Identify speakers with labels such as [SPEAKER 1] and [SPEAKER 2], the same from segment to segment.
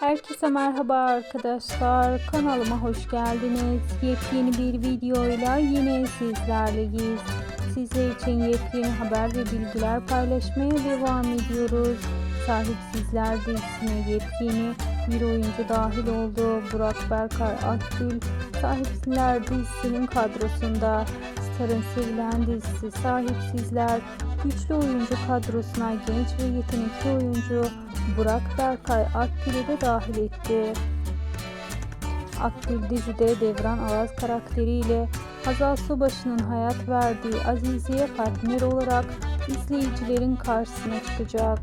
[SPEAKER 1] Herkese merhaba arkadaşlar. Kanalıma hoş geldiniz. Yepyeni bir videoyla yine sizlerleyiz. Sizler için yepyeni haber ve bilgiler paylaşmaya devam ediyoruz. Sahipsizler dizisine yepyeni bir oyuncu dahil oldu. Burak Berkay Akgül Sahipsizler dizisinin kadrosunda. Star'ın sevilen dizisi Sahipsizler güçlü oyuncu kadrosuna genç ve yetenekli oyuncu Burak Berkay Akgül'ü de dahil etti. Akgül dizide Devran Alaz karakteriyle Hazal Subaşı'nın hayat verdiği Azize'ye partner olarak izleyicilerin karşısına çıkacak.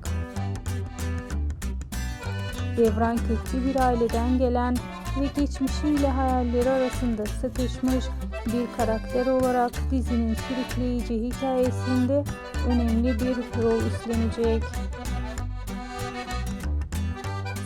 [SPEAKER 1] Devran köklü bir aileden gelen ve geçmişiyle hayalleri arasında sıkışmış bir karakter olarak dizinin sürükleyici hikayesinde önemli bir rol üstlenecek.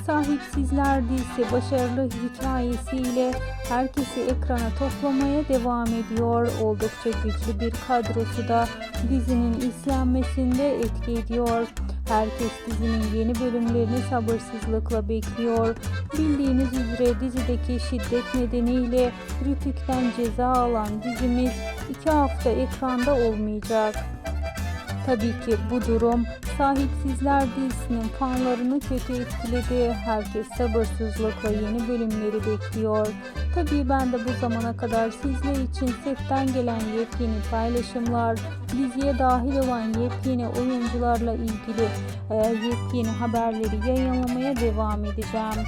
[SPEAKER 1] Sahipsizler dizisi başarılı hikayesiyle herkesi ekrana toplamaya devam ediyor. Oldukça güçlü bir kadrosu da dizinin izlenmesinde etki ediyor. Herkes dizinin yeni bölümlerini sabırsızlıkla bekliyor. Bildiğiniz üzere dizideki şiddet nedeniyle Rütük'ten ceza alan dizimiz iki hafta ekranda olmayacak. Tabii ki bu durum Sahipsizler dizisinin fanlarını kötü etkiledi. Herkes sabırsızlıkla yeni bölümleri bekliyor. Tabii ben de bu zamana kadar sizler için setten gelen yepyeni paylaşımlar, diziye dahil olan yepyeni oyuncularla ilgili yepyeni haberleri yayınlamaya devam edeceğim.